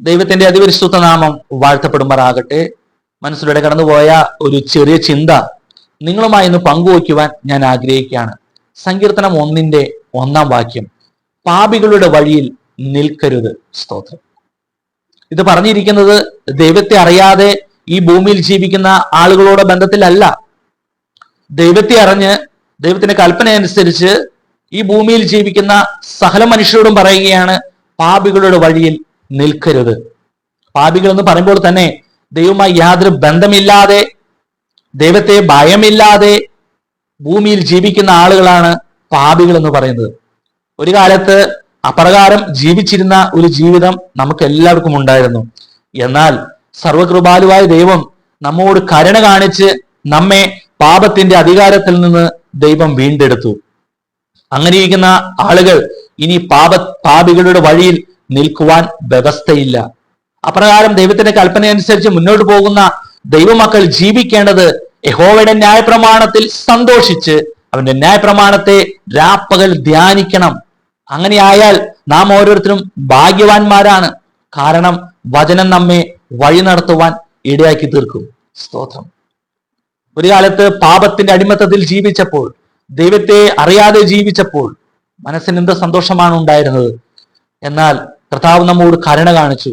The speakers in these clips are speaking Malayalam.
ദൈവത്തിന്റെ അതിപരിശുദ്ധ നാമം വാഴ്ത്തപ്പെടുമാറാകട്ടെ. മനസ്സിലൂടെ കടന്നുപോയ ഒരു ചെറിയ ചിന്ത നിങ്ങളുമായി ഇന്ന് പങ്കുവയ്ക്കുവാൻ ഞാൻ ആഗ്രഹിക്കുകയാണ്. സങ്കീർത്തനം ഒന്നിന്റെ ഒന്നാം വാക്യം പാപികളുടെ വഴിയിൽ നിൽക്കരുത്. സ്തോത്രം. ഇത് പറഞ്ഞിരിക്കുന്നത് ദൈവത്തെ അറിയാതെ ഈ ഭൂമിയിൽ ജീവിക്കുന്ന ആളുകളോട് ബന്ധത്തിലല്ല. ദൈവത്തെ അറിഞ്ഞ് ദൈവത്തിന്റെ കൽപ്പന അനുസരിച്ച് ഈ ഭൂമിയിൽ ജീവിക്കുന്ന സകല മനുഷ്യരോടും പറയുകയാണ് പാപികളുടെ വഴിയിൽ നിൽക്കരുത്. പാപികൾ എന്ന് പറയുമ്പോൾ തന്നെ ദൈവവുമായി യാതൊരു ബന്ധമില്ലാതെ ദൈവത്തെ ഭയമില്ലാതെ ഭൂമിയിൽ ജീവിക്കുന്ന ആളുകളാണ് പാപികൾ എന്ന് പറയുന്നത്. ഒരു കാലത്ത് അപ്രകാരം ജീവിച്ചിരുന്ന ഒരു ജീവിതം നമുക്ക് എല്ലാവർക്കും ഉണ്ടായിരുന്നു. എന്നാൽ സർവകൃപാലുവായ ദൈവം നമ്മോട് കരുണ കാണിച്ച് നമ്മെ പാപത്തിന്റെ അധികാരത്തിൽ നിന്ന് ദൈവം വീണ്ടെടുത്തു. അങ്ങനെയിരിക്കുന്ന ആളുകൾ ഇനി പാപ പാപികളുടെ വഴിയിൽ നിൽക്കുവാൻ വ്യവസ്ഥയില്ല. അപ്രകാരം ദൈവത്തിന്റെ കൽപ്പന അനുസരിച്ച് മുന്നോട്ട് പോകുന്ന ദൈവമക്കൾ ജീവിക്കേണ്ടത് യഹോവയുടെ ന്യായപ്രമാണത്തിൽ സന്തോഷിച്ച് അവന്റെ ന്യായപ്രമാണത്തെ രാപ്പകൽ ധ്യാനിക്കണം. അങ്ങനെയായാൽ നാം ഓരോരുത്തരും ഭാഗ്യവാന്മാരാണ്. കാരണം വചനം നമ്മെ വഴി നടത്തുവാൻ ഇടയാക്കി തീർക്കും. സ്തോത്രം. ഒരു കാലത്ത് പാപത്തിന്റെ അടിമത്തത്തിൽ ജീവിച്ചപ്പോൾ ദൈവത്തെ അറിയാതെ ജീവിച്ചപ്പോൾ മനസ്സിന് എന്ത് സന്തോഷമാണ് ഉണ്ടായിരുന്നത്? എന്നാൽ കർത്താവ് നമ്മോട് കരുണ കാണിച്ചു.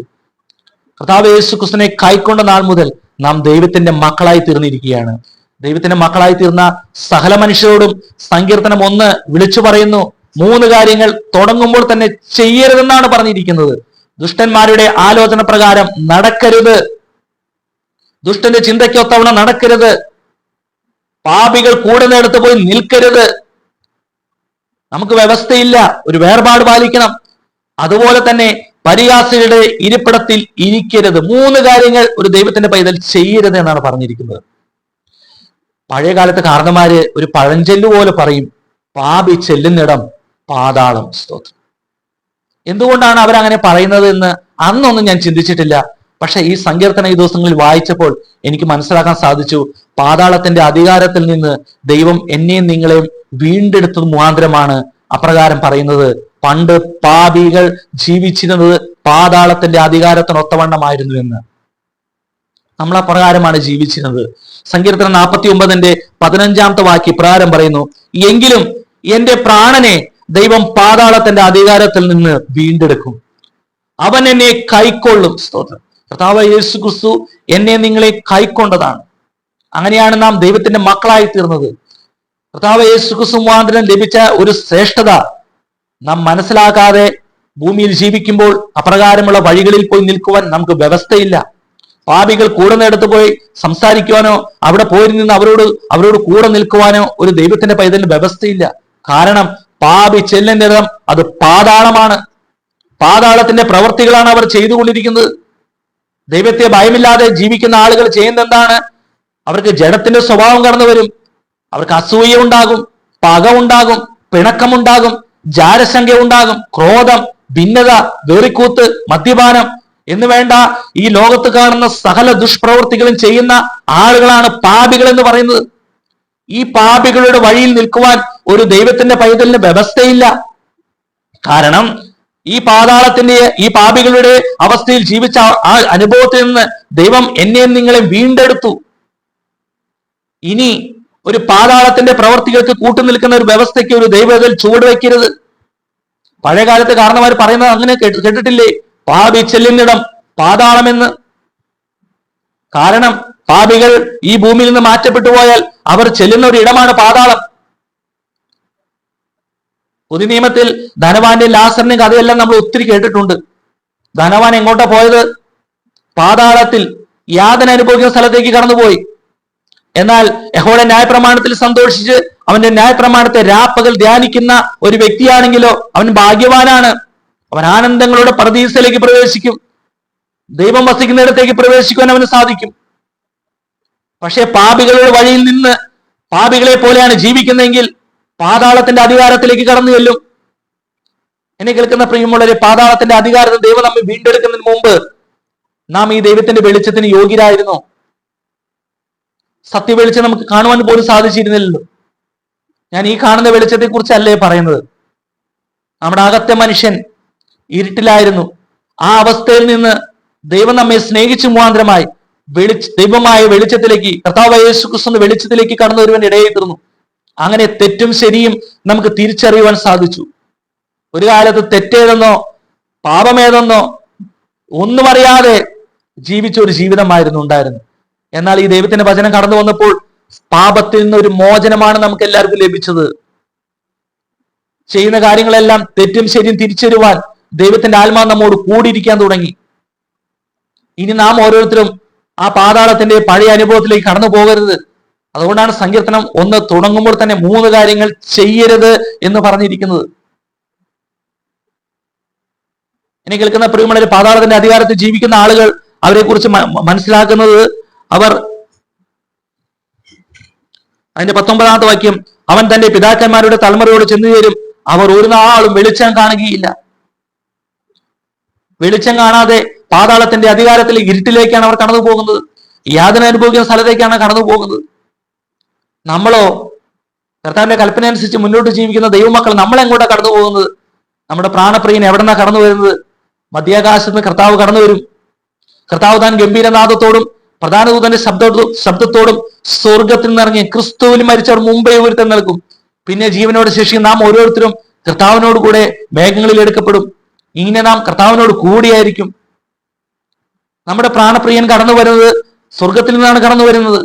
കർത്താവ് യേശു ക്രിസ്തുവിനെ കൈക്കൊണ്ട നാൾ മുതൽ നാം ദൈവത്തിന്റെ മക്കളായി തീർന്നിരിക്കുകയാണ്. ദൈവത്തിന്റെ മക്കളായി തീർന്ന സകല മനുഷ്യരോടും സങ്കീർത്തനം ഒന്ന് വിളിച്ചു പറയുന്നു. മൂന്ന് കാര്യങ്ങൾ തുടങ്ങുമ്പോൾ തന്നെ ചെയ്യരുതെന്നാണ് പറഞ്ഞിരിക്കുന്നത്. ദുഷ്ടന്മാരുടെ ആലോചന പ്രകാരം നടക്കരുത്. ദുഷ്ടന്റെ ചിന്തയ്ക്കൊത്തവണ നടക്കരുത്. പാപികൾ കൂടെ നേടത്ത് പോയി നിൽക്കരുത്. നമുക്ക് വ്യവസ്ഥയില്ല. ഒരു വേർപാട് പാലിക്കണം. അതുപോലെ തന്നെ പരിഹാസികളുടെ ഇരിപ്പിടത്തിൽ ഇരിക്കരുത്. മൂന്ന് കാര്യങ്ങൾ ഒരു ദൈവത്തിന്റെ പൈതൽ ചെയ്യരുത് എന്നാണ് പറഞ്ഞിരിക്കുന്നത്. പഴയ കാലത്തെ കാരണന്മാര് ഒരു പഴഞ്ചെല്ലു പോലെ പറയും പാപി ചെല്ലുന്നിടം പാതാളം. സ്തോത്രം. എന്തുകൊണ്ടാണ് അവരങ്ങനെ പറയുന്നത് എന്ന് അന്നൊന്നും ഞാൻ ചിന്തിച്ചിട്ടില്ല. പക്ഷെ ഈ സങ്കീർത്തന ഈ ദിവസങ്ങളിൽ വായിച്ചപ്പോൾ എനിക്ക് മനസ്സിലാക്കാൻ സാധിച്ചു പാതാളത്തിന്റെ അധികാരത്തിൽ നിന്ന് ദൈവം എന്നെയും നിങ്ങളെയും വീണ്ടെടുത്തത് മുഖാന്തരമാണ്. അപ്രകാരം പറയുന്നത് പണ്ട് പാപികൾ ജീവിച്ചിരുന്നത് പാതാളത്തിന്റെ അധികാരത്തിനൊത്തവണ്ണമായിരുന്നു എന്ന്. നമ്മൾ അപ്രകാരമാണ് ജീവിച്ചിരുന്നത്. സങ്കീർത്തനം നാൽപ്പത്തി ഒമ്പതിന്റെ പതിനഞ്ചാമത്തെ വാക്യ ഇപ്രകാരം പറയുന്നു എങ്കിലും എന്റെ പ്രാണനെ ദൈവം പാതാളത്തിന്റെ അധികാരത്തിൽ നിന്ന് വീണ്ടെടുക്കും. അവൻ എന്നെ കൈക്കൊള്ളും. സ്തോത്രം. കർത്താവ് യേശു ക്രിസ്തു എന്നെ നിങ്ങളെ കൈക്കൊണ്ടതാണ്. അങ്ങനെയാണ് നാം ദൈവത്തിന്റെ മക്കളായി തീർന്നത് കർത്താവ് യേശു ക്രിസ്തു മുഖാന്തരം ലഭിച്ച ഒരു ശ്രേഷ്ഠത നാം മനസ്സിലാക്കാതെ ഭൂമിയിൽ ജീവിക്കുമ്പോൾ അപ്രകാരമുള്ള വഴികളിൽ പോയി നിൽക്കുവാൻ നമുക്ക് വ്യവസ്ഥയില്ല. പാപികൾ കൂടെ നേടത്ത് പോയി സംസാരിക്കുവാനോ അവിടെ പോയി നിന്ന് അവരോട് അവരോട് കൂടെ നിൽക്കുവാനോ ഒരു ദൈവത്തിന്റെ പൈതലിന് വ്യവസ്ഥയില്ല. കാരണം പാപി ചെല്ലേണ്ടതും അത് പാതാളമാണ്. പാതാളത്തിന്റെ പ്രവൃത്തികളാണ് അവർ ചെയ്തുകൊണ്ടിരിക്കുന്നത്. ദൈവത്തെ ഭയമില്ലാതെ ജീവിക്കുന്ന ആളുകൾ ചെയ്യുന്ന എന്താണ് അവർക്ക് ജഡത്തിന്റെ സ്വഭാവം കടന്നു വരും. അവർക്ക് അസൂയ ഉണ്ടാകും പക ഉണ്ടാകും പിണക്കമുണ്ടാകും. ജാരശങ്ക ഉണ്ടാകും ക്രോധം ഭിന്നത വേറിക്കൂത്ത് മദ്യപാനം എന്ന് വേണ്ട ഈ ലോകത്ത് കാണുന്ന സകല ദുഷ്പ്രവൃത്തികളും ചെയ്യുന്ന ആളുകളാണ് പാപികൾ എന്ന് പറയുന്നത്. ഈ പാപികളുടെ വഴിയിൽ നിൽക്കുവാൻ ഒരു ദൈവത്തിന്റെ പൈതലിന് വ്യവസ്ഥയില്ല. കാരണം ഈ പാതാളത്തിന്റെ ഈ പാപികളുടെ അവസ്ഥയിൽ ജീവിച്ച ആ അനുഭവത്തിൽ നിന്ന് ദൈവം എന്നെയും നിങ്ങളെ വീണ്ടെടുത്തു. ഇനി ഒരു പാതാളത്തിന്റെ പ്രവർത്തികൾക്ക് കൂട്ടുനിൽക്കുന്ന ഒരു വ്യവസ്ഥയ്ക്ക് ഒരു ദൈവത്തിൽ ചുവടുവെക്കരുത് പഴയ പഴയകാലത്ത് കാരണവർ പറയുന്നത് അങ്ങനെ കേട്ട് കേട്ടിട്ടില്ലേ? പാപി ചെല്ലുന്നിടം പാതാളമെന്ന്. കാരണം പാപികൾ ഈ ഭൂമിയിൽ നിന്ന് മാറ്റപ്പെട്ടു പോയാൽ അവർ ചെല്ലുന്ന ഒരു ഇടമാണ് പാതാളം. പുതിയ നിയമത്തിൽ ധനവാന്റെ ലാസറിന്റെ കഥയെല്ലാം നമ്മൾ ഒത്തിരി കേട്ടിട്ടുണ്ട്. ധനവാൻ എങ്ങോട്ടാ പോയത്? പാതാളത്തിൽ യാതന അനുഭവിക്കുന്ന സ്ഥലത്തേക്ക് കടന്നുപോയി. എന്നാൽ യഹോയുടെ ന്യായപ്രമാണത്തിൽ സന്തോഷിച്ച് അവന്റെ ന്യായപ്രമാണത്തെ രാപ്പകൽ ധ്യാനിക്കുന്ന ഒരു വ്യക്തിയാണെങ്കിലോ അവൻ ഭാഗ്യവാനാണ്. അവൻ ആനന്ദങ്ങളുടെ പ്രതീക്ഷയിലേക്ക് പ്രവേശിക്കും. ദൈവം വസിക്കുന്നിടത്തേക്ക് പ്രവേശിക്കുവാൻ അവന് സാധിക്കും. പക്ഷേ പാപികളുടെ വഴിയിൽ നിന്ന് പാപികളെ പോലെയാണ് ജീവിക്കുന്നതെങ്കിൽ പാതാളത്തിന്റെ അധികാരത്തിലേക്ക് കടന്നു ചെല്ലും. എന്നെ കേൾക്കുന്ന പ്രിയമുള്ളവരെ പാതാളത്തിന്റെ അധികാരത്തിൽ ദൈവം നമ്മെ വീണ്ടെടുക്കുന്നതിന് മുമ്പ് നാം ഈ ദൈവത്തിന്റെ വെളിച്ചത്തിന് യോഗ്യരായിരുന്നോ. സത്യ വെളിച്ചം നമുക്ക് കാണുവാൻ പോലും സാധിച്ചിരുന്നില്ലല്ലോ. ഞാൻ ഈ കാണുന്ന വെളിച്ചത്തെ കുറിച്ചല്ലേ പറയുന്നത്? നമ്മുടെ അകത്തെ മനുഷ്യൻ ഇരുട്ടിലായിരുന്നു. ആ അവസ്ഥയിൽ നിന്ന് ദൈവം നമ്മെ സ്നേഹിച്ചു മുഖാന്തരമായി വെളിച്ച ദൈവമായ വെളിച്ചത്തിലേക്ക് കർത്താവ് യേശു ക്രിസ്തു വെളിച്ചത്തിലേക്ക് കടന്നു വരുവാൻ ഇടയായി തീർന്നു. അങ്ങനെ തെറ്റും ശരിയും നമുക്ക് തിരിച്ചറിയുവാൻ സാധിച്ചു. ഒരു കാലത്ത് തെറ്റേതെന്നോ പാപമേതെന്നോ ഒന്നും അറിയാതെ ജീവിച്ച ഒരു ജീവിതമായിരുന്നു ഉണ്ടായിരുന്നു എന്നാൽ ഈ ദൈവത്തിന്റെ വചനം കടന്നു വന്നപ്പോൾ പാപത്തിൽ നിന്ന് ഒരു മോചനമാണ് നമുക്ക് എല്ലാവർക്കും ലഭിച്ചത്. ചെയ്യുന്ന കാര്യങ്ങളെല്ലാം തെറ്റും ശരിയും തിരിച്ചരുവാൻ ദൈവത്തിന്റെ ആത്മാവ് നമ്മോട് കൂടിയിരിക്കാൻ തുടങ്ങി. ഇനി നാം ഓരോരുത്തരും ആ പാതാളത്തിന്റെ പഴയ അനുഭവത്തിലേക്ക് കടന്നു പോകരുത്. അതുകൊണ്ടാണ് സങ്കീർത്തനം ഒന്ന് തുടങ്ങുമ്പോൾ തന്നെ മൂന്ന് കാര്യങ്ങൾ ചെയ്യരുത് എന്ന് പറഞ്ഞിരിക്കുന്നത്. എന്നെ കേൾക്കുന്ന പ്രിയമുള്ള പാതാളത്തിന്റെ അധികാരത്തിൽ ജീവിക്കുന്ന ആളുകൾ അവരെ കുറിച്ച് മനസ്സിലാക്കുന്നത് അവർ അതിന്റെ പത്തൊമ്പതാമത്തെ വാക്യം അവൻ തന്റെ പിതാക്കന്മാരുടെ തലമുറയോട് ചെന്നു ചേരും. അവർ ഒരു നാളും വെളിച്ചം കാണുകയില്ല. വെളിച്ചം കാണാതെ പാതാളത്തിന്റെ അധികാരത്തിൽ ഇരുട്ടിലേക്കാണ് അവർ കടന്നു പോകുന്നത്. യാതന അനുഭവിക്കുന്ന സ്ഥലത്തേക്കാണ് കടന്നു പോകുന്നത്. നമ്മളോ കർത്താവിന്റെ കൽപ്പന അനുസരിച്ച് മുന്നോട്ട് ജീവിക്കുന്ന ദൈവമക്കൾ നമ്മൾ എങ്ങോട്ടാണ് കടന്നു പോകുന്നത്? നമ്മുടെ പ്രാണപ്രിയൻ എവിടെന്നാ കടന്നു വരുന്നത്? മധ്യാകാശത്ത് കർത്താവ് കടന്നു വരും. കർത്താവ് താൻ ഗംഭീരനാഥത്തോടും പ്രധാന ദൂതന്റെ ശബ്ദ ശബ്ദത്തോടും സ്വർഗത്തിൽ നിന്നിറങ്ങി ക്രിസ്തുവിൽ മരിച്ചവർ മുമ്പേ ഉയർത്തം നൽകും. പിന്നെ ജീവനോട് ശേഷി നാം ഓരോരുത്തരും കർത്താവിനോട് കൂടെ മേഘങ്ങളിൽ എടുക്കപ്പെടും. ഇങ്ങനെ നാം കർത്താവിനോട് കൂടിയായിരിക്കും. നമ്മുടെ പ്രാണപ്രിയൻ കടന്നു വരുന്നത് സ്വർഗത്തിൽ നിന്നാണ് കടന്നു വരുന്നത്.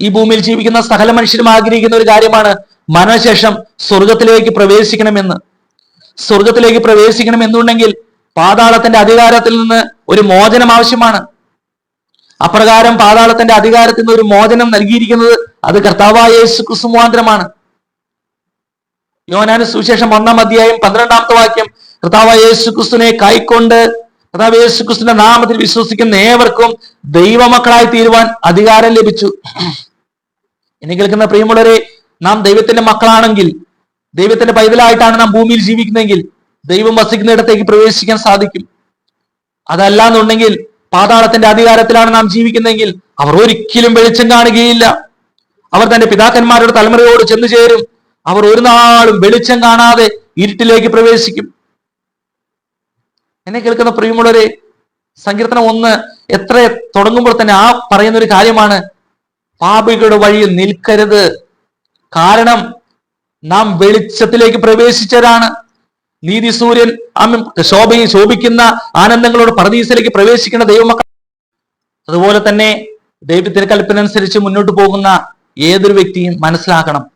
ഈ ഭൂമിയിൽ ജീവിക്കുന്ന സകല മനുഷ്യരും ആഗ്രഹിക്കുന്ന ഒരു കാര്യമാണ് മരണശേഷം സ്വർഗത്തിലേക്ക് പ്രവേശിക്കണമെന്ന്. സ്വർഗത്തിലേക്ക് പ്രവേശിക്കണം എന്നുണ്ടെങ്കിൽ പാതാളത്തിന്റെ അധികാരത്തിൽ നിന്ന് ഒരു മോചനം ആവശ്യമാണ്. അപ്രകാരം പാതാളത്തിന്റെ അധികാരത്തിൽ നിന്ന് ഒരു മോചനം നൽകിയിരിക്കുന്നത് അത് കർത്താവായ യേശു ക്രിസ്തുമാന്തരമാണ് യോനാന് സുവിശേഷം ഒന്നാം അധ്യായം പന്ത്രണ്ടാമത്തെ വാക്യം കർത്താവായ യേശു ക്രിസ്തുവിനെ കൈക്കൊണ്ട് കർത്താവ് യേശു ക്രിസ്തുവിന്റെ നാമത്തിൽ വിശ്വസിക്കുന്ന ഏവർക്കും ദൈവമക്കളായി തീരുവാൻ അധികാരം ലഭിച്ചു. എന്നെ കേൾക്കുന്ന പ്രിയമുള്ളവരെ നാം ദൈവത്തിന്റെ മക്കളാണെങ്കിൽ ദൈവത്തിന്റെ പൈതലായിട്ടാണ് നാം ഭൂമിയിൽ ജീവിക്കുന്നതെങ്കിൽ ദൈവം വസിക്കുന്നിടത്തേക്ക് പ്രവേശിക്കാൻ സാധിക്കും. അതല്ല എന്നുണ്ടെങ്കിൽ പാതാളത്തിന്റെ അധികാരത്തിലാണ് നാം ജീവിക്കുന്നതെങ്കിൽ അവർ ഒരിക്കലും വെളിച്ചം കാണുകയില്ല. അവർ തന്റെ പിതാക്കന്മാരുടെ തലമുറയോട് ചെന്നു ചേരും. അവർ ഒരു നാളും വെളിച്ചം കാണാതെ ഇരുട്ടിലേക്ക് പ്രവേശിക്കും. എന്നെ കേൾക്കുന്ന പ്രിയമുള്ളവരെ സങ്കീർത്തനം ഒന്ന് എത്ര തുടങ്ങുമ്പോൾ തന്നെ ആ പറയുന്ന ഒരു കാര്യമാണ് പാപികളുടെ വഴിയിൽ നിൽക്കരുത്. കാരണം നാം വെളിച്ചത്തിലേക്ക് പ്രവേശിച്ചതാണ് നീതി സൂര്യൻ ശോഭയും ശോഭിക്കുന്ന ആനന്ദങ്ങളോട് പറദീസിലേക്ക് പ്രവേശിക്കുന്ന ദൈവമക്കൾ. അതുപോലെ തന്നെ ദൈവത്തിന്റെ കൽപ്പന അനുസരിച്ച് മുന്നോട്ട് പോകുന്ന ഏതൊരു വ്യക്തിയും മനസ്സിലാക്കണം.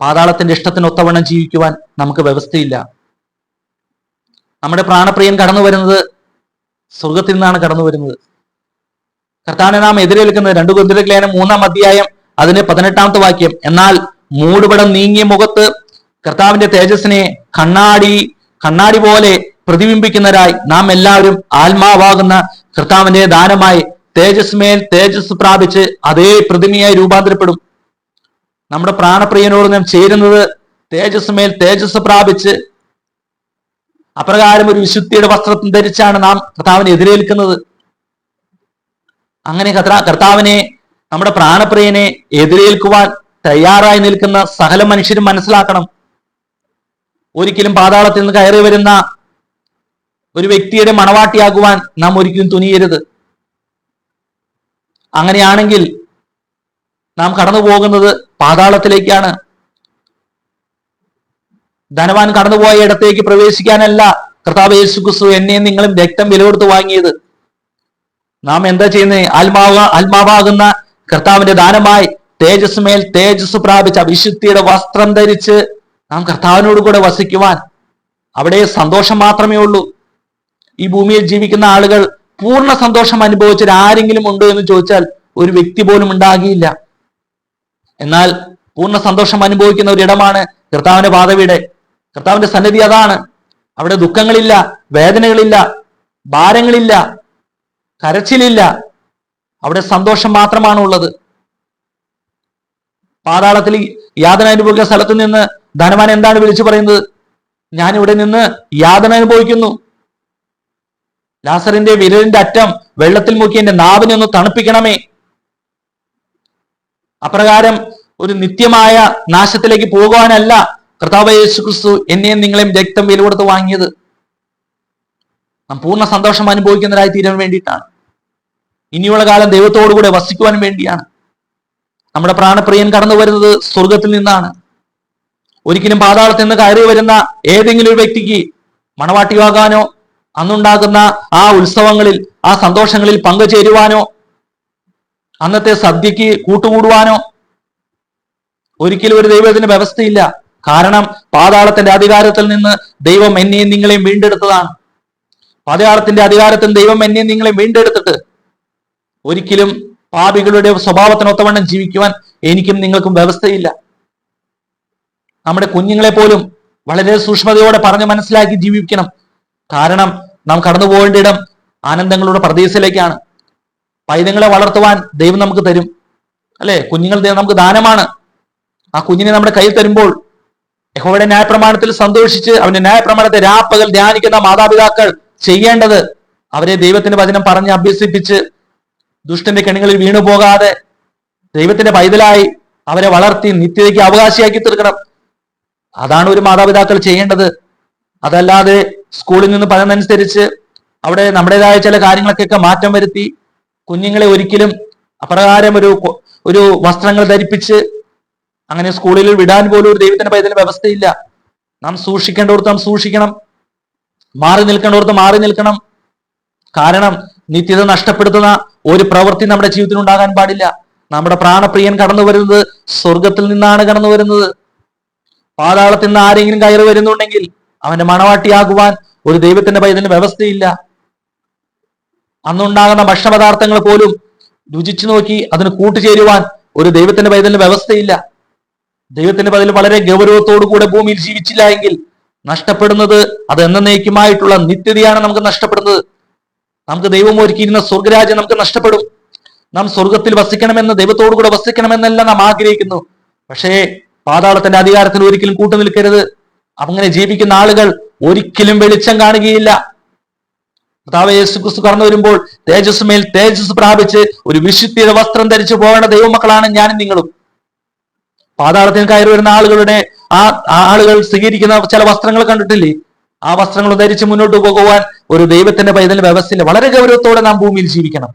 പാതാളത്തിന്റെ ഇഷ്ടത്തിന് ഒത്തവണ്ണം ജീവിക്കുവാൻ നമുക്ക് വ്യവസ്ഥയില്ല. നമ്മുടെ പ്രാണപ്രിയൻ കടന്നു വരുന്നത് സ്വർഗത്തിൽ നിന്നാണ് കടന്നു വരുന്നത്. കർത്താവിനെ നാം എതിരേൽക്കുന്നത് രണ്ടു കുന്തിരക്ലേനം മൂന്നാം അധ്യായം അതിന്റെ പതിനെട്ടാമത്തെ വാക്യം. എന്നാൽ മൂടുപടം നീങ്ങിയ മുഖത്ത് കർത്താവിന്റെ തേജസ്സിനെ കണ്ണാടി കണ്ണാടി പോലെ പ്രതിബിംബിക്കുന്നവരായി നാം എല്ലാവരും ആത്മാവാകുന്ന കർത്താവിന്റെ ദാനമായി തേജസ് മേൽ തേജസ് പ്രാപിച്ച് അതേ പ്രതിമയായി രൂപാന്തരപ്പെടും. നമ്മുടെ പ്രാണപ്രിയനോട് നാം ചേരുന്നത് തേജസ് മേൽ തേജസ് പ്രാപിച്ച് അപ്രകാരം ഒരു വിശുദ്ധിയുടെ വസ്ത്രം ധരിച്ചാണ് നാം കർത്താവിനെ എതിരേൽക്കുന്നത്. അങ്ങനെ കർത്താവിനെ നമ്മുടെ പ്രാണപ്രിയനെ എതിരേൽക്കുവാൻ തയ്യാറായി നിൽക്കുന്ന സകല മനുഷ്യരും മനസ്സിലാക്കണം. ഒരിക്കലും പാതാളത്തിൽ നിന്ന് കയറി വരുന്ന ഒരു വ്യക്തിയുടെ മണവാട്ടിയാകുവാൻ നാം ഒരിക്കലും തുനിയരുത്. അങ്ങനെയാണെങ്കിൽ നാം കടന്നു പോകുന്നത് പാതാളത്തിലേക്കാണ്. ധനവാൻ കടന്നുപോയ ഇടത്തേക്ക് പ്രവേശിക്കാനല്ല കർത്താവ് യേശു ക്രിസ്തു എന്നെയും നിങ്ങളും രക്തം വില കൊടുത്ത് വാങ്ങിയത്. നാം എന്താ ചെയ്യുന്നത് ആത്മാവ ആത്മാവാകുന്ന കർത്താവിന്റെ ദാനമായി തേജസ് മേൽ തേജസ് പ്രാപിച്ച വിശുദ്ധിയുടെ വസ്ത്രം ധരിച്ച് നാം കർത്താവിനോട് കൂടെ വസിക്കുവാൻ അവിടെ സന്തോഷം മാത്രമേ ഉള്ളൂ. ഈ ഭൂമിയിൽ ജീവിക്കുന്ന ആളുകൾ പൂർണ സന്തോഷം അനുഭവിച്ചൊരു ആരെങ്കിലും ഉണ്ടോ എന്ന് ചോദിച്ചാൽ ഒരു വ്യക്തി പോലും ഉണ്ടാകിയില്ല. എന്നാൽ പൂർണ സന്തോഷം അനുഭവിക്കുന്ന ഒരു ഇടമാണ് കർത്താവിന്റെ പാതവിടെ. കർത്താവിന്റെ സന്നിധി അതാണ്. അവിടെ ദുഃഖങ്ങളില്ല വേദനകളില്ല ഭാരങ്ങളില്ല കരച്ചിലില്ല. അവിടെ സന്തോഷം മാത്രമാണ് ഉള്ളത്. പാതാളത്തിൽ യാതന അനുഭവിക്കുന്ന സ്ഥലത്ത് നിന്ന് ധനവാൻ എന്താണ് വിളിച്ചു പറയുന്നത്? ഞാൻ ഇവിടെ നിന്ന് യാതന അനുഭവിക്കുന്നു. ലാസറിന്റെ വിരലിന്റെ അറ്റം വെള്ളത്തിൽ മുക്കി എന്റെ നാവിനെ ഒന്ന് തണുപ്പിക്കണമേ. അപ്രകാരം ഒരു നിത്യമായ നാശത്തിലേക്ക് പോകുവാനല്ല കർത്താവ് യേശു ക്രിസ്തു എന്നെയും നിങ്ങളെയും രക്തം വില കൊടുത്ത് വാങ്ങിയത്. നാം പൂർണ സന്തോഷം അനുഭവിക്കുന്നവരായി തീരാൻ വേണ്ടിയിട്ടാണ്. ഇനിയുള്ള കാലം ദൈവത്തോടുകൂടെ വസിക്കുവാൻ വേണ്ടിയാണ്. നമ്മുടെ പ്രാണപ്രിയൻ കടന്നു വരുന്നത് സ്വർഗത്തിൽ നിന്നാണ്. ഒരിക്കലും പാതാളത്തിൽ നിന്ന് കയറി വരുന്ന ഏതെങ്കിലും ഒരു വ്യക്തിക്ക് മണവാട്ടിയാകാനോ അന്നുണ്ടാകുന്ന ആ ഉത്സവങ്ങളിൽ ആ സന്തോഷങ്ങളിൽ പങ്കുചേരുവാനോ അന്നത്തെ സദ്യക്ക് കൂട്ടുകൂടുവാനോ ഒരിക്കലും ഒരു ദൈവത്തിന് വ്യവസ്ഥയില്ല. കാരണം പാതാളത്തിന്റെ അധികാരത്തിൽ നിന്ന് ദൈവം എന്നെയും നിങ്ങളെയും വീണ്ടെടുത്തതാണ്. പാതാളത്തിന്റെ അധികാരത്തിൽ ദൈവം എന്നെയും നിങ്ങളെയും വീണ്ടെടുത്തിട്ട് ഒരിക്കലും പാപികളുടെ സ്വഭാവത്തിനൊത്തവണ്ണം ജീവിക്കുവാൻ എനിക്കും നിങ്ങൾക്കും വ്യവസ്ഥയില്ല. നമ്മുടെ കുഞ്ഞുങ്ങളെ പോലും വളരെ സൂക്ഷ്മതയോടെ പറഞ്ഞ് മനസ്സിലാക്കി ജീവിക്കണം. കാരണം നാം കടന്നു പോകേണ്ട ഇടം ആനന്ദങ്ങളുടെ പ്രദേശത്തിലേക്കാണ് പൈതങ്ങളെ വളർത്തുവാൻ ദൈവം നമുക്ക് തരും. അല്ലെ? കുഞ്ഞുങ്ങൾ നമുക്ക് ദാനമാണ്. ആ കുഞ്ഞിനെ നമ്മുടെ കയ്യിൽ തരുമ്പോൾ യഹോവയുടെ ന്യായപ്രമാണത്തിൽ സന്തോഷിച്ച് അവന്റെ ന്യായപ്രമാണത്തെ രാപ്പകൽ ധ്യാനിക്കുന്ന മാതാപിതാക്കൾ ചെയ്യേണ്ടത് അവരെ ദൈവത്തിന്റെ വചനം പറഞ്ഞ് അഭ്യസിപ്പിച്ച് ദുഷ്ടന്റെ കെണികളിൽ വീണു പോകാതെ ദൈവത്തിന്റെ പൈതലായി അവരെ വളർത്തി നിത്യതയ്ക്ക് അവകാശിയാക്കി തീർക്കണം. അതാണ് ഒരു മാതാപിതാക്കൾ ചെയ്യേണ്ടത്. അതല്ലാതെ സ്കൂളിൽ നിന്ന് പറയുന്നതനുസരിച്ച് അവിടെ നമ്മുടേതായ ചില കാര്യങ്ങൾക്കൊക്കെ മാറ്റം വരുത്തി കുഞ്ഞുങ്ങളെ ഒരിക്കലും അപ്രകാരം ഒരു ഒരു വസ്ത്രങ്ങൾ ധരിപ്പിച്ച് അങ്ങനെ സ്കൂളിൽ വിടാൻ പോലും ഒരു ദൈവത്തിന്റെ പൈതൽ വ്യവസ്ഥയില്ല. നാം സൂക്ഷിക്കേണ്ടവർക്ക് നാം സൂക്ഷിക്കണം. മാറി നിൽക്കേണ്ടവർക്ക് മാറി നിൽക്കണം. കാരണം നിത്യത നഷ്ടപ്പെടുത്തുന്ന ഒരു പ്രവൃത്തി നമ്മുടെ ജീവിതത്തിൽ ഉണ്ടാകാൻ പാടില്ല. നമ്മുടെ പ്രാണപ്രിയൻ കടന്നു വരുന്നത് സ്വർഗത്തിൽ നിന്നാണ് കടന്നു വരുന്നത് പാതാളത്തിൽ നിന്ന് ആരെങ്കിലും കയറി വരുന്നുണ്ടെങ്കിൽ അവന്റെ മണവാട്ടിയാകുവാൻ ഒരു ദൈവത്തിന്റെ പൈതലിന് വ്യവസ്ഥയില്ല. അന്നുണ്ടാകുന്ന ഭക്ഷണപദാർത്ഥങ്ങൾ പോലും രുചിച്ചു നോക്കി അതിന് കൂട്ടുചേരുവാൻ ഒരു ദൈവത്തിന്റെ പൈതലിന് വ്യവസ്ഥയില്ല. ദൈവത്തിന്റെ പൈതൽ വളരെ ഗൗരവത്തോടു കൂടെ ഭൂമിയിൽ ജീവിച്ചില്ല എങ്കിൽ നഷ്ടപ്പെടുന്നത് അത് എന്നേക്കുമായിട്ടുള്ള നിത്യതയാണ് നമുക്ക് നഷ്ടപ്പെടുന്നത്. നമുക്ക് ദൈവം ഒരുക്കിയിരുന്ന സ്വർഗരാജ്യം നമുക്ക് നഷ്ടപ്പെടും. നാം സ്വർഗത്തിൽ വസിക്കണമെന്ന് ദൈവത്തോടു കൂടെ വസിക്കണമെന്നെല്ലാം നാം ആഗ്രഹിക്കുന്നു. പക്ഷേ പാതാളത്തിന്റെ അധികാരത്തിന് ഒരിക്കലും കൂട്ടു നിൽക്കരുത്. അങ്ങനെ ജീവിക്കുന്ന ആളുകൾ ഒരിക്കലും വെളിച്ചം കാണുകയില്ല. കർത്താവ് യേശു ക്രിസ്തു കടന്നു വരുമ്പോൾ തേജസ് മേൽ തേജസ് പ്രാപിച്ച് ഒരു വിശുദ്ധിയുടെ വസ്ത്രം ധരിച്ചു പോകേണ്ട ദൈവമക്കളാണ് ഞാനും നിങ്ങളും. പാതാളത്തിന് കയറി വരുന്ന ആളുകളുടെ ആ ആളുകൾ സ്വീകരിക്കുന്ന ചില വസ്ത്രങ്ങൾ കണ്ടിട്ടില്ലേ? ആ വസ്ത്രങ്ങൾ ധരിച്ച് മുന്നോട്ട് പോകുവാൻ ഒരു ദൈവത്തിന്റെ പൈതൽ വ്യവസ്ഥയിൽ വളരെ ഗൗരവത്തോടെ നാം ഭൂമിയിൽ ജീവിക്കണം.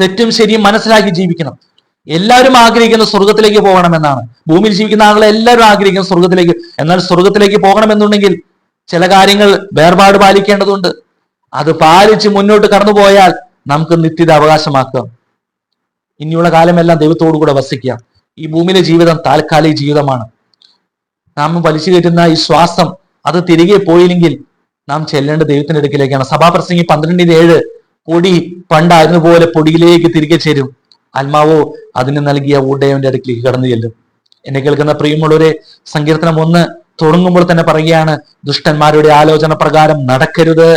തെറ്റും ശരിയും മനസ്സിലാക്കി ജീവിക്കണം. എല്ലാവരും ആഗ്രഹിക്കുന്ന സ്വർഗത്തിലേക്ക് പോകണമെന്നാണ്. ഭൂമിയിൽ ജീവിക്കുന്ന ആളുകൾ എല്ലാവരും ആഗ്രഹിക്കുന്ന സ്വർഗത്തിലേക്ക് എന്നാൽ സ്വർഗത്തിലേക്ക് പോകണമെന്നുണ്ടെങ്കിൽ ചില കാര്യങ്ങൾ വേർപാട് പാലിക്കേണ്ടതുണ്ട്. അത് പാലിച്ച് മുന്നോട്ട് കടന്നുപോയാൽ നമുക്ക് നിത്യത അവകാശമാക്കാം ഇനിയുള്ള കാലമെല്ലാം ദൈവത്തോടു കൂടെ വസിക്കാം. ഈ ഭൂമിയിലെ ജീവിതം താൽക്കാലിക ജീവിതമാണ്. നാം വലിച്ചു കയറ്റുന്ന ഈ ശ്വാസം അത് തിരികെ പോയില്ലെങ്കിൽ നാം ചെല്ലേണ്ട ദൈവത്തിന്റെ അടുക്കിലേക്കാണ്. സഭാപ്രസംഗി പന്ത്രണ്ടിന് ഏഴ് പൊടി പണ്ടായിരുന്നു പോലെ പൊടിയിലേക്ക് തിരികെ ചേരും. ആത്മാവോ അതിന് നൽകിയ ഊടയവന്റെ അടുക്കിലേക്ക് കടന്നു ചെല്ലും. എന്നെ കേൾക്കുന്ന പ്രിയമുള്ളവരെ സങ്കീർത്തനം ഒന്ന് തുടങ്ങുമ്പോൾ തന്നെ പറയുകയാണ് ദുഷ്ടന്മാരുടെ ആലോചന പ്രകാരം നടക്കരുത്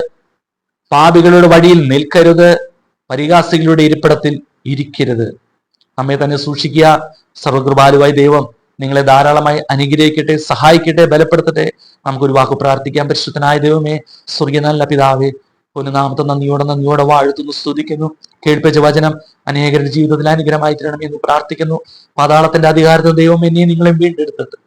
പാപികളുടെ വഴിയിൽ നിൽക്കരുത് പരിഹാസികളുടെ ഇരിപ്പിടത്തിൽ ഇരിക്കരുത്. നമ്മെ തന്നെ സൂക്ഷിക്കുക സർവകൃപാലുവായി ദൈവം നിങ്ങളെ ധാരാളമായി അനുഗ്രഹിക്കട്ടെ സഹായിക്കട്ടെ ബലപ്പെടുത്തട്ടെ. നമുക്കൊരു വാക്ക് പ്രാർത്ഥിക്കാൻ പരിശുദ്ധനായ ദൈവമേ സ്വർഗീയ നല്ല പിതാവേ നാമത്തെ നന്ദിയോടെ നന്ദിയോടെ വാഴ്ത്തുന്നു സ്തുതിക്കുന്നു. കേൾപ്പിച്ച വചനം അനേകരുടെ ജീവിതത്തിൽ അനുഗ്രഹമായി തരണം എന്ന് പ്രാർത്ഥിക്കുന്നു. പാതാളത്തിന്റെ അധികാരത്തിൽ ദൈവം എന്നെ നിങ്ങളെ വീണ്ടെടുത്തത്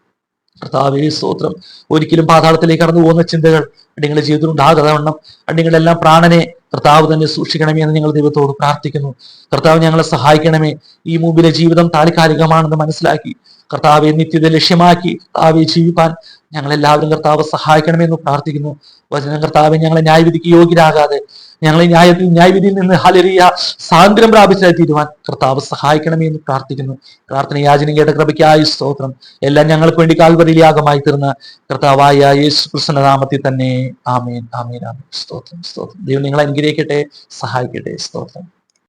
കർത്താവേ സ്തോത്രം. ഒരിക്കലും പാതാളത്തിലേക്ക് കടന്നു പോകുന്ന ചിന്തകൾ നിങ്ങളുടെ ജീവിതത്തിൽ ഉണ്ടാകാതെ വണ്ണം. നിങ്ങളെല്ലാം പ്രാണനെ കർത്താവ് തന്നെ സൂക്ഷിക്കണമേ എന്ന് ഞങ്ങൾ ദൈവത്തോട് പ്രാർത്ഥിക്കുന്നു. കർത്താവ് ഞങ്ങളെ സഹായിക്കണമേ. ഈ മുമ്പിലെ ജീവിതം താൽക്കാലികമാണെന്ന് മനസ്സിലാക്കി. കർത്താവെ നിത്യത ലക്ഷ്യമാക്കി കർത്താവെ ജീവിപ്പാൻ ഞങ്ങളെല്ലാവരും കർത്താവ് സഹായിക്കണമെന്ന് പ്രാർത്ഥിക്കുന്നു. വചന കർത്താവ് ഞങ്ങളെ ന്യായവിധിക്ക് യോഗ്യരാകാതെ ഞങ്ങളെ ന്യായത്തിൽ ന്യായവിധിയിൽ നിന്ന് ഹലരിയ സ്വാതന്ത്ര്യം പ്രാപിച്ചായി തീരുവാൻ കർത്താവ് സഹായിക്കണമേ എന്ന് പ്രാർത്ഥിക്കുന്നു. പ്രാർത്ഥന യാചന കേട്ട കൃപയ്ക്കായി സ്തോത്രം. എല്ലാം ഞങ്ങൾക്ക് വേണ്ടി കാൽവരിയാകമായി തീർന്ന കർത്താവായ യേശു കൃഷ്ണനാമത്തിൽ തന്നെ. ആമേൻ ആമേൻ ആമേൻ. സ്തോത്രം സ്തോത്രം. ദൈവം നിങ്ങളെ അനുഗ്രഹിക്കട്ടെ സഹായിക്കട്ടെ. സ്തോത്രം.